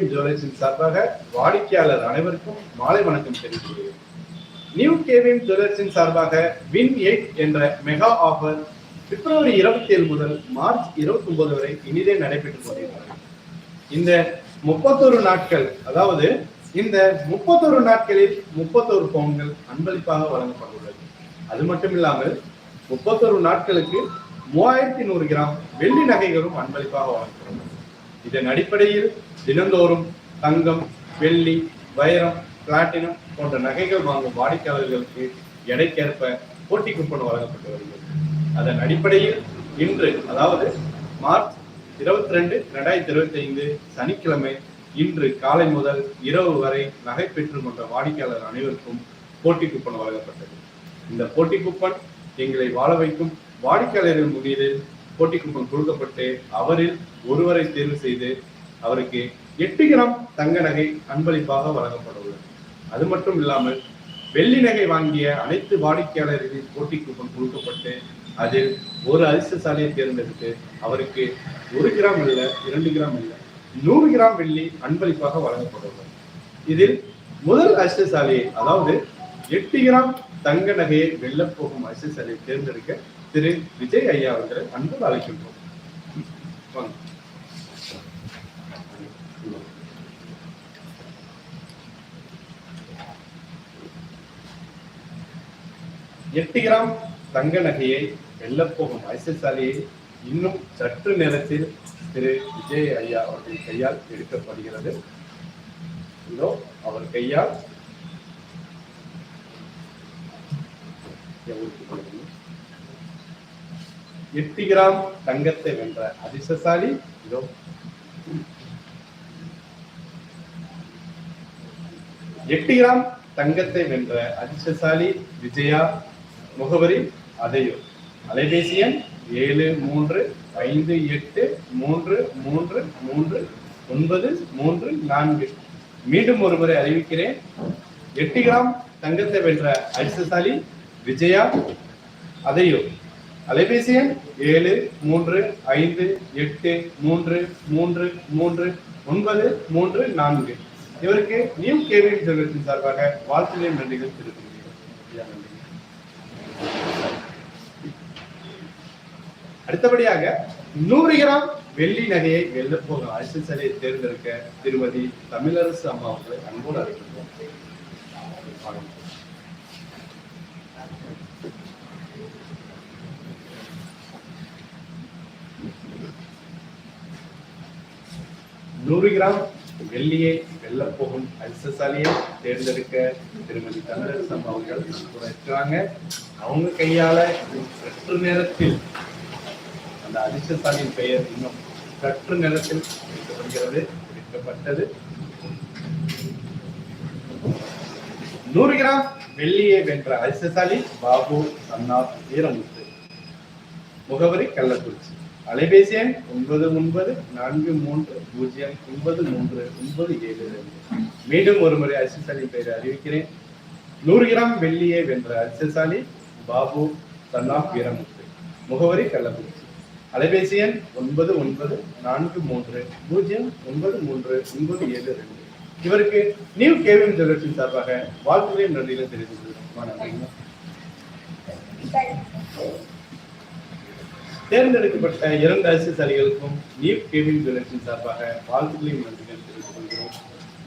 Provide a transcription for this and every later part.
ஜுவல்லர்ஸின் சார்பாக வாடிக்கையாளர் அனைவருக்கும் மாலை வணக்கம் தெரிவிக்கிறேன் நியூ கேவிஎம் ஜுவல்லர்ஸின் சார்பாக வின் எயிட் என்ற மெகா ஆஃபர் பிப்ரவரி இருபத்தி ஏழு முதல் மார்ச் இருபத்தி ஒன்பது வரை இனிதே நடைபெற்றுக் வருகிறது இந்த முப்பத்தொரு நாட்கள் அதாவது இந்த முப்பத்தொரு நாட்களில் முப்பத்தொரு பவுன்கள் அன்பளிப்பாக வழங்கப்பட்டுள்ளது. அது மட்டும் இல்லாமல் முப்பத்தொரு நாட்களுக்கு மூவாயிரத்தி நூறு கிராம் வெள்ளி நகைகளும் அன்பளிப்பாக வழங்கப்பட்டுள்ளது. இதன் அடிப்படையில் தினந்தோறும் தங்கம் வெள்ளி வைரம் பிளாட்டினம் போன்ற நகைகள் வாங்கும் வாடிக்கையாளர்களுக்கு எடைக்கேற்ப போட்டி கூப்பன் வழங்கப்பட்டு வருகிறது. அதன் அடிப்படையில் இன்று அதாவது மார்ச் இருபத்தி ரெண்டு ரெண்டாயிரத்தி இருபத்தி ஐந்து சனிக்கிழமை இன்று காலை முதல் இரவு வரை நகை பெற்றுக் கொண்ட வாடிக்கையாளர் அனைவருக்கும் போட்டி கூப்பன் வழங்கப்பட்டது. இந்த போட்டி கூப்பன் எங்களை வாழ வைக்கும் வாடிக்கையாளர்கள் மீது போட்டி கூப்பன் கொடுக்கப்பட்டு அவரில் ஒருவரை தேர்வு செய்து அவருக்கு எட்டு கிராம் தங்க நகை அன்பளிப்பாக வழங்கப்பட்டுள்ளது. அது மட்டும் இல்லாமல் வெள்ளி நகை வாங்கிய அனைத்து வாடிக்கையாளர்களின் போட்டி கூப்பன் கொடுக்கப்பட்டு அதில் ஒரு அதிர்ஷ்டசாலியை தேர்ந்தெடுத்து அவருக்கு ஒரு கிராம் இல்ல இரண்டு கிராம் இல்ல நூறு கிராம் வெள்ளி அன்பளிப்பாக வழங்கப்படுவது இதில் முதல் அதிர்ஷ்டசாலியை அதாவது எட்டு கிராம் தங்க நகையை வெல்லப்போகும் போகும் அதிர்ஷ்டசாலியை தேர்ந்தெடுக்க திரு விஜய் ஐயா அவர்களை அன்பு அழைக்கின்றோம். வாங்க. எட்டு கிராம் தங்க நகையை வெல்லப்போகும் ஐசசாலியை இன்னும் சற்று நேரத்தில் திரு விஜய் ஐயா அவர்கள் கையால் எடுக்கப்படுகிறது. இதோ அவர் கையால். எட்டு கிராம் தங்கத்தை வென்ற அதிர்ஷ்டசாலி இதோ. எட்டு கிராம் தங்கத்தை வென்ற அதிர்ஷ்டசாலி விஜயா முகவரி அதையூர். அலைபேசி எண் ஏழு மூன்று ஐந்து எட்டு மூன்று மூன்று மூன்று ஒன்பது மூன்று நான்கு. மீண்டும் ஒருமுறை அறிவிக்கிறேன். எட்டு கிராம் தங்கத்தை வென்ற அதிர்ஷ்டசாலி விஜயா அதையூர். அலைபேசி எண் ஏழு மூன்று ஐந்து எட்டு மூன்று மூன்று மூன்று ஒன்பது மூன்று நான்கு. இவருக்கு நியூ கேவி ஜுவல்லர்ஸின் சார்பாக வாழ்த்துலையும் நன்றிகள் தெரிவிக்கிறேன் அடுத்தபடியாக நூறு கிராம் வெள்ளி நகையை வெல்லப்போகும் அரசு சிலையை தேர்ந்தெடுக்க திருமதி தமிழரசு அம்மா அவர்களை அன்போடு அழைக்கின்றோம். நூறு கிராம் வெள்ளியை வெல்லப்போகும் அல்சசாலியை தேர்ந்தெடுக்க திருமதி தமிழரசம் அவர்கள் கூட இருக்கிறாங்க. அவங்க கையால சற்று நேரத்தில் அந்த அதிர்ஷ்டசாலியின் பெயர் இன்னும் சற்று நேரத்தில் வைக்கப்படுகிறது வைக்கப்பட்டது நூறு கிராம் வெள்ளியை வென்ற அதிர்ஷ்டசாலி பாபு சன்னாப் வீரமுத்து. முகவரி கள்ளக்குறிச்சி. அலைபேசி எண் ஒன்பது ஒன்பது நான்கு மூன்று பூஜ்ஜியம் ஒன்பது மூன்று ஒன்பது ஏழு ரெண்டு. மீண்டும் ஒரு முறை அதிர்ஷ்டசாலியின் பெயரை அறிவிக்கிறேன். நூறு கிராம் வெள்ளியை வென்ற அதிர்ஷ்டசாலி பாபு சன்னாப் வீரமுத்து முகவரி கள்ளக்குறிச்சி. அலைபேசி எண் ஒன்பது ஒன்பது நான்கு மூன்று பூஜ்ஜியம் ஒன்பது மூன்று ஒன்பது ஏழு ரெண்டு. இவருக்கு நியூ கேவிஎம் ஜுவல்லர்ஸின் சார்பாக வாழ்த்துறையும் நன்றிகளும் தெரிவித்துள்ளோம் தேர்ந்தெடுக்கப்பட்ட இரண்டு அரசியல்வாதிகளுக்கும் நியூ கேபின் ஜுவல்லர்ஸின் சார்பாக வாழ்த்துக்களையும் நன்றிகள் தெரிவித்துக் கொள்கிறோம்.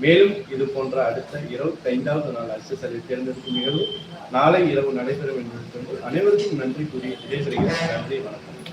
மேலும் இது போன்ற அடுத்த இருபத்தி ஐந்தாவது நாள் அரசியசாரி தேர்ந்தெடுக்கும் நிகழ்வு நாளை இரவு நடைபெறும் என்பது அனைவருக்கும் நன்றி கூறி விடைபெறுகிறேன். நன்றி வணக்கம்.